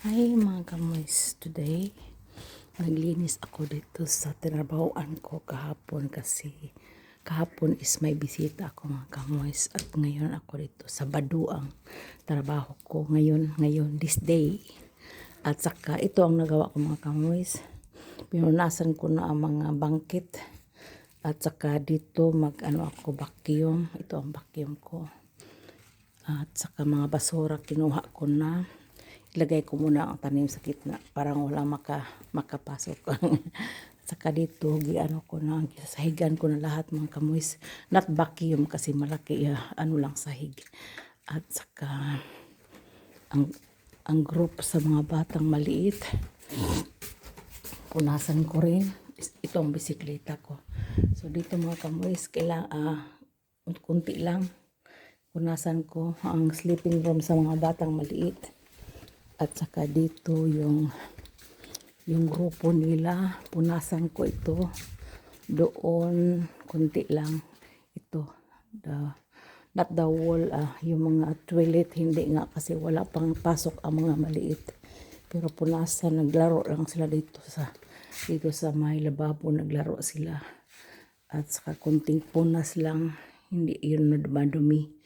Hi mga kamoys, today naglinis ako dito sa tinabahoan ko. Kahapon kasi kahapon is may bisita ako mga kamoys. At ngayon ako dito sa Baduang trabaho ko. Ngayon, ngayon, this day. At saka ito ang nagawa ko mga kamoys. Pinunasan ko na ang mga bangkit. At saka dito mag ano ako vacuum. Ito ang vacuum ko. At saka mga basura kinuha ko na ilagay ko muna ang tanim sa gitna parang wala maka, makapasok. Saka dito giano ko na sahigan ko na lahat mga kamoys not vacuum kasi malaki ah, ano lang sahig. At saka ang ang group sa mga batang maliit punasan ko rin itong bisikleta ko. So dito mga kamoys kailang ah, kunti lang. Punasan ko ang sleeping room sa mga batang maliit at saka dito yung yung grupo nila. Punasan ko ito. Doon kunti lang. Ito the not the wall ah, yung mga toilet. Hindi nga kasi wala pang pasok ang mga maliit. Pero punasan naglaro lang sila dito sa dito sa may lababo naglaro sila. At saka kunting punas lang. Hindi yun madumi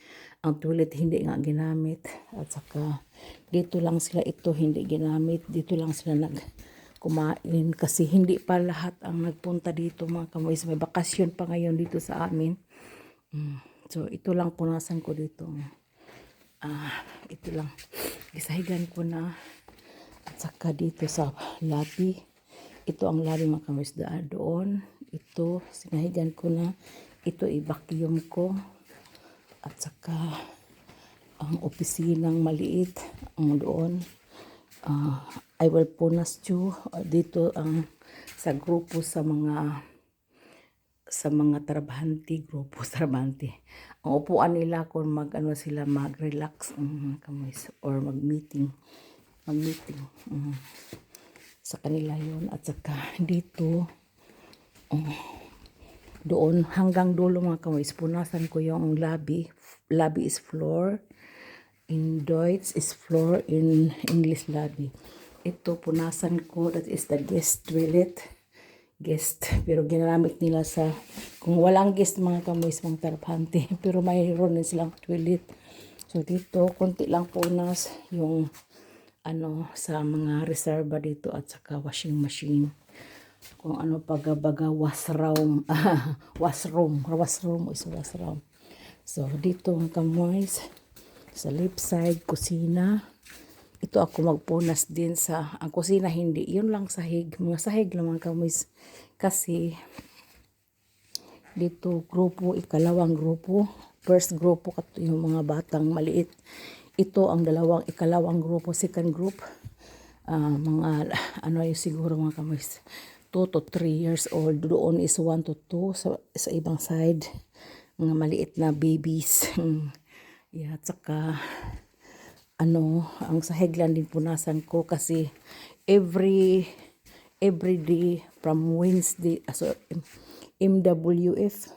ang toilet hindi nga ginamit. At saka dito lang sila ito hindi ginamit. Dito lang sila nag kumain kasi hindi pa lahat ang nagpunta dito mga kamoys may bakasyon pa ngayon dito sa amin. Mm. so ito lang punasan ko dito. Ah ito lang. Gisahigan ko na. At saka dito sa lobby ito ang lobby mga kamoys doon. Ito sinahigan ko na. Ito i-vacuum ko at saka ang opisinang maliit ang doon Ah, I will punas you dito ang sa grupo sa mga sa mga trabahante grupo trabahante. Ang upuan nila kung mag ano sila mag relax um, kamoys or mag meeting mag meeting mm. sa kanila yon at saka dito doon hanggang dulo mga kamoys punasan ko yung lobby lobby is floor. In Deutsch is floor in English lobby ito punasan ko that is the guest toilet. Guest pero ginamit nila sa kung walang guest mga kamoys mga tarapante pero mayroon din silang toilet. So dito konti lang punas yung ano sa mga reserva dito at saka washing machine kung ano pagabaga washroom washroom washroom is washroom so dito ang kamoys. Sa left side kusina. Ito ako magpunas din sa ang kusina hindi. Yun lang sahig mga sahig lang mga kamoys. Kasi dito grupo ikalawang grupo. First grupo yung mga batang maliit. Ito ang dalawang ikalawang grupo. Second group ah, mga ano yung siguro mga kamoys 2 to 3 years old doon is 1 to 2 sa, sa ibang side mga maliit na babies yeah, at saka ano, ang sahig lang din punasan ko kasi every every day from Wednesday, ah, so MWF,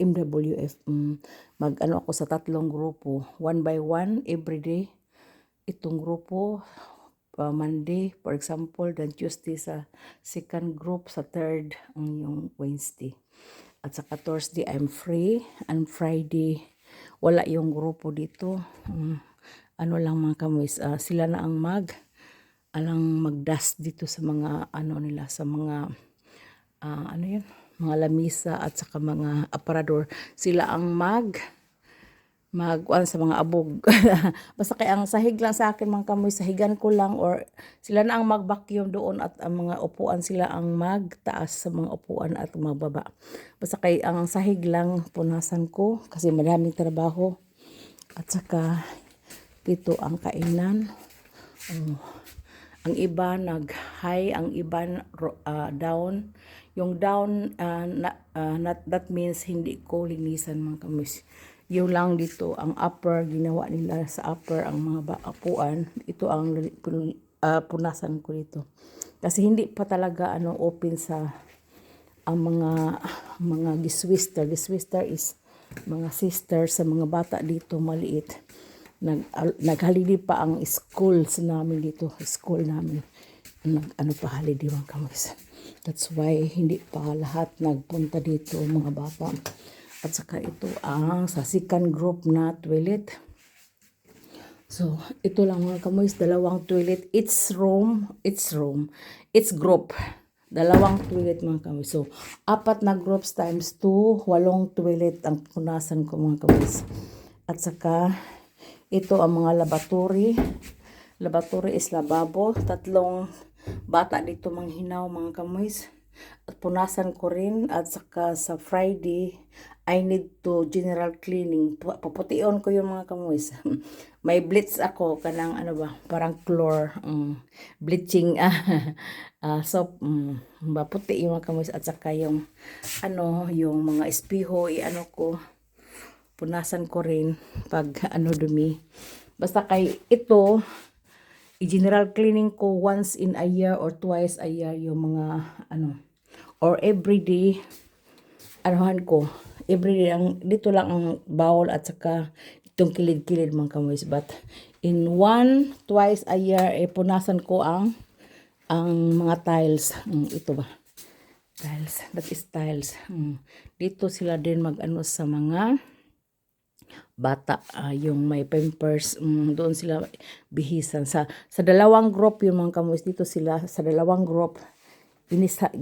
MWF, mm, mag ano ako sa tatlong grupo, one by one every day. Itong grupo, uh, Monday, for example, then Tuesday sa second group, sa third, ang yung Wednesday. At saka Thursday, I'm free. And Friday, wala yung grupo dito. Mm, ano lang mga kamoys, ah, sila na ang mag, alang magdust dito sa mga, ano nila, sa mga, ah, ano yun, mga lamisa at saka mga aparador. Sila ang mag, magkuan sa mga abog. Basta kaya ang sahig lang sa akin mga kamoy, sahigan ko lang or sila na ang mag-vacuum doon at ang mga upuan sila ang magtaas sa mga upuan at magbaba. Basta kay ang sahig lang punasan ko kasi maraming trabaho. At saka dito ang kainan. Oh, ang iba nag-high, ang iba ah, down. Yung down, ah, na, ah, not, that means hindi ko linisan mga kamis. Yung lang dito, ang upper, ginawa nila sa upper, ang mga upuan. Ito ang ah, punasan ko dito. Kasi hindi pa talaga ano open sa ang mga mga giswister. Giswister is mga sister sa mga bata dito maliit. nag al- nag-holiday pa ang schools namin dito, school namin. Nag ano pa holiday mga kamis. That's why hindi pa lahat nagpunta dito mga bata. At saka ito ang sa second group na toilet. So, ito lang mga kamoys, dalawang toilet. It's room, it's room, it's group. Dalawang toilet mga kamoys. So, apat na groups times 2, walong toilet ang punasan ko mga kamoys. At saka, ito ang mga laboratory. Laboratory is lababo. Tatlong bata dito manghinaw mga kamoys. At punasan ko rin. At saka sa Friday, I need to general cleaning. Pu- Puputiyon ko yung mga kamoys. May blitz ako kanang ano ba, parang chlor, mm, bleaching ah ah, soap, mm, maputi yung mga kamoys at saka yung ano, yung mga espiho, i-ano ko, punasan ko rin pag ano dumi. Basta kay ito, i-general cleaning ko once in a year or twice a year yung mga ano, or every day, anuhan ko, everyday ang dito lang ang bawol at saka itong kilid-kilid mga kamoys but in one twice a year eh punasan ko ang ang mga tiles. Mm, ito ba? Tiles. That is tiles. Mm. dito sila din mag ano sa mga bata ah, yung may pampers mm, doon sila bihisan. Sa sa dalawang group yung mga kamoys dito sila sa dalawang group inisa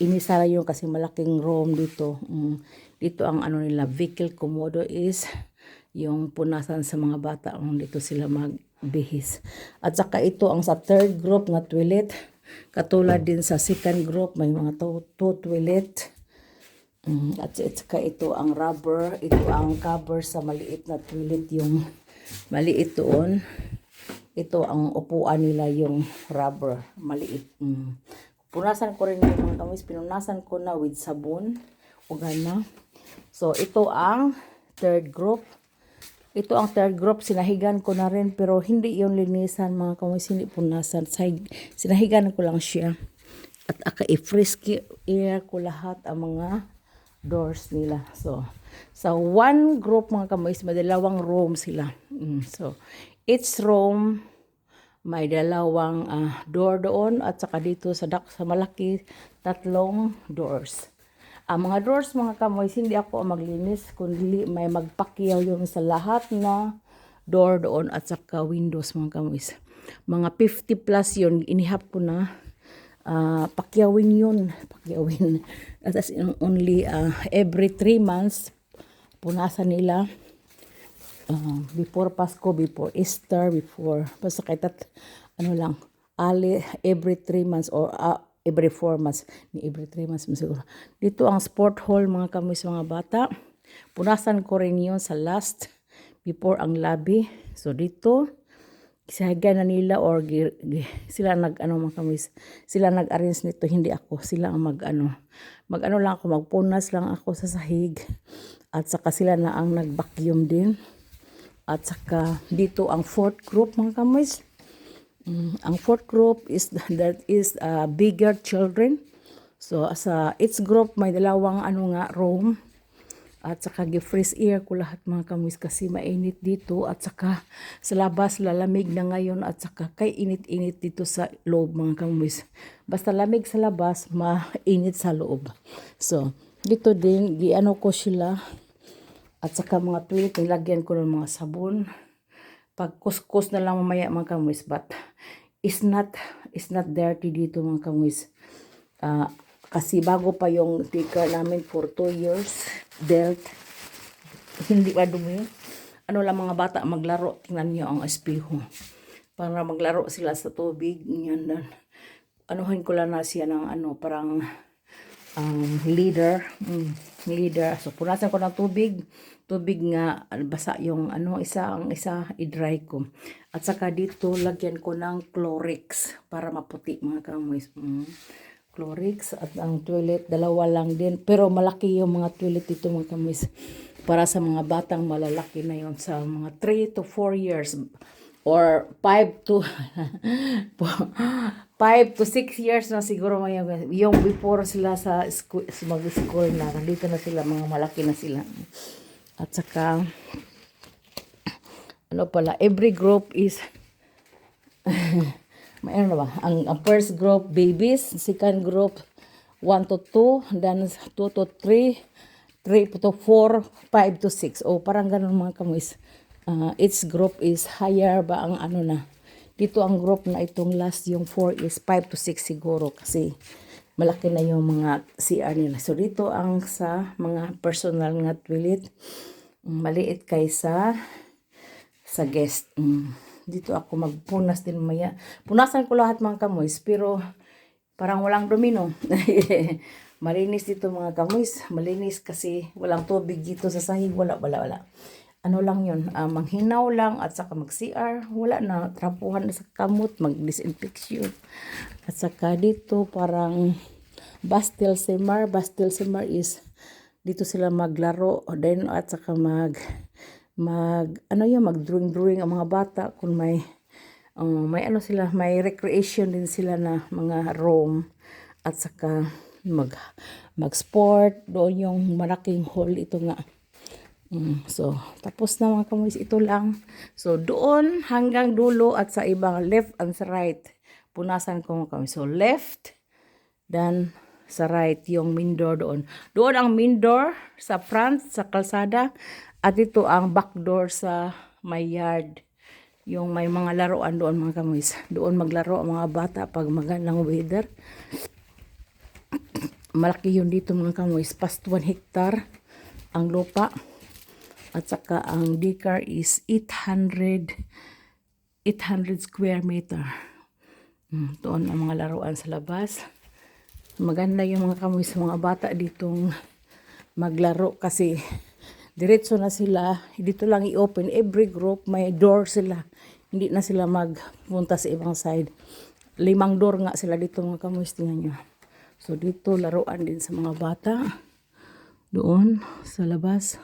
inisara yung kasi malaking room dito. Mm, dito ang ano nila vehicle komodo is yung punasan sa mga bata ang dito sila magbihis. At saka ito ang sa third group na toilet katulad din sa second group may mga two, two toilet Mm, at saka ito ang rubber, ito ang cover sa maliit na toilet yung maliit doon. Ito ang upuan nila yung rubber, maliit. Mm. Punasan ko rin yung mga kamis, pinunasan ko na with sabon o gana. So ito ang third group. Ito ang third group, sinahigan ko na rin pero hindi yung linisan mga kamis, hindi punasan. Sinahigan ko lang siya. At aka i-frisky air ko lahat ang mga doors nila. So, sa one group mga kamoys, may dalawang room sila. Mm, so, each room may dalawang ah, door doon at saka dito sa dak sa malaki tatlong doors. Ang mga doors mga kamoys, hindi ako maglinis kundi may magpakyaw yung sa lahat na door doon at saka windows mga kamoys. Mga 50 plus yun, inihap ko na ah pakyawin yun. Pakyawin. That's in only ah, every three months, punasan nila. Ah, before Pasko, before Easter, before, basta kahit tat, ano lang, ali, every three months or ah, every four months, ni every three months siguro. Dito ang sport hall mga kamis mga bata. Punasan ko rin yun sa last, before ang lobby. So dito, isahagan na nila or gi- gi- sila nag ano mga kamis sila nag-arrange nito hindi ako. Sila ang mag ano mag ano lang ako magpunas lang ako sa sahig. At saka sila na ang nag-vacuum din. At saka dito ang fourth group mga kamis. Mm, ang fourth group is that is uh, bigger children. So sa each group may dalawang ano nga room at saka gi-freeze air ko lahat mga kamis kasi mainit dito at saka sa labas lalamig na ngayon at saka kay init-init dito sa loob mga kamis. Basta lamig sa labas, mainit sa loob. So, dito din, giano ko sila at saka mga toilet, nilagyan ko ng mga sabon. Pag kuskus na lang mamaya mga kamis, but it's not, it's not dirty dito mga kamis. Ah, kasi bago pa yung sticker namin for 2 years, belt, hindi pa dumi. Ano lang mga bata maglaro, tingnan niyo ang espeho. Para maglaro sila sa tubig, yan dan. Anuhin ko lang na siya ng ano, parang um, leader, mm, leader. So punasan ko ng tubig, tubig nga basa yung ano isa ang isa i-dry ko. At saka dito lagyan ko ng Clorix para maputi mga kamoys. Mm. Clorix at ang toilet dalawa lang din. Pero malaki yung mga toilet dito mga kamoys para sa mga batang malalaki na yon sa mga 3 to 4 years or 5 to 5 to 6 years na siguro may yung, before sila sa school, mag-school na nandito na sila mga malaki na sila. At saka ano pala, every group is ano ba? Ang, ang first group, babies. Second group, 1 to 2. Then 2 to 3. 3 to 4. 5 to 6. O parang ganun mga kamuis. Uh, each group is higher ba ang ano na. Dito ang group na itong last, yung 4 is 5 to 6 siguro. Kasi malaki na yung mga CR nila. So dito ang sa mga personal nga toilet. Maliit kaysa sa guest. Mm. Dito ako magpunas din maya. Punasan ko lahat mga kamoys, pero parang walang domino. Malinis dito mga kamoys. Malinis kasi walang tubig dito sa sahig. Wala, wala, wala. Ano lang yun, uh, manghinaw lang at saka mag-CR. Wala na, trapuhan na sa kamot, mag-disinfection. At saka dito parang Bastel Simar. Bastel Simar is dito sila maglaro. Then at saka mag mag ano yun mag drawing drawing ang mga bata kung may uh, may ano sila may recreation din sila na mga room. At saka mag mag sport doon yung malaking hall ito nga. Mm, so tapos na mga kamuis ito lang. So doon hanggang dulo at sa ibang left and right. Punasan ko mga kamuis so left then sa right yung main door doon doon ang main door sa front sa kalsada at ito ang back door sa my yard. Yung may mga laruan doon mga kamuis. Doon maglaro ang mga bata pag magandang weather. Malaki yun dito mga kamuis. Past 1 hectare ang lupa. At saka ang daycare is 800 800 square meter. Hmm, doon ang mga laruan sa labas. Maganda yung mga kamuis sa mga bata ditong maglaro kasi diretso na sila, dito lang i-open, every group may door sila. Hindi na sila magpunta sa ibang side. Limang door nga sila dito mga kamuis, tingnan nyo. So dito laruan din sa mga bata. Doon sa labas.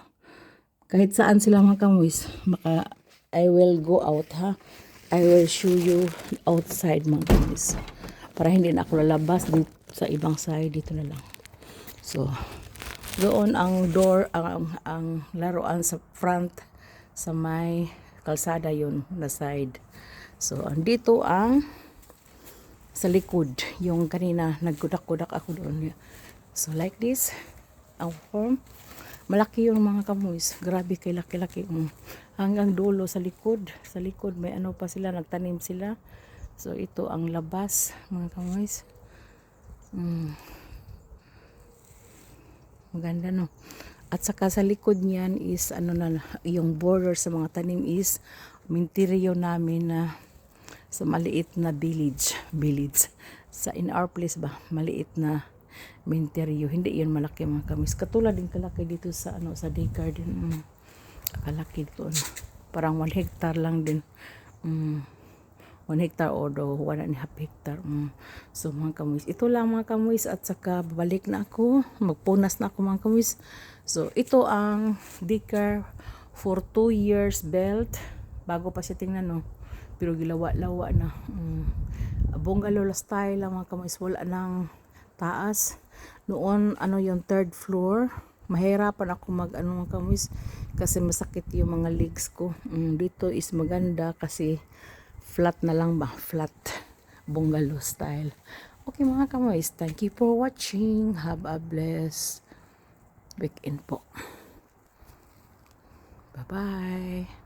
Kahit saan sila mga kamuis, maka, I will go out ha. I will show you outside mga kamuis. Para hindi na ako lalabas dito sa ibang side, dito na lang. So, doon ang door, ang, ang laruan sa front, sa may kalsada yun na side. So, andito ang sa likod, yung kanina nagkudak-kudak ako doon. So, like this, ang form. Malaki yung mga kamuis. Grabe kay laki-laki. Hanggang dulo sa likod. Sa likod, may ano pa sila, nagtanim sila. So, ito ang labas, mga kamuis. Mm. Maganda no. At saka sa likod niyan is ano na yung border sa mga tanim is minteriyo namin na sa maliit na village, village. Sa in our place ba, maliit na minteriyo. Hindi 'yun malaki mga kamis. Katulad din kalaki dito sa ano sa day garden. Mm. Kalaki dito. Parang 1 hectare lang din. Mm. 1 hectare or do 1 and a half hectare. Mm. So mga kamuis, ito lang mga kamuis at saka babalik na ako, magpunas na ako mga kamuis. So ito ang Dicker for 2 years belt. Bago pa siya tingnan no. Pero gilawa-lawa na. Mm. Bungalow style lang mga kamuis, wala nang taas. Noon ano yung third floor. Mahirapan ako mag ano mga kamuis kasi masakit yung mga legs ko. Mm, dito is maganda kasi flat na lang ba? Flat bungalow style. Okay mga kamoys, thank you for watching. Have a blessed weekend po. Bye-bye.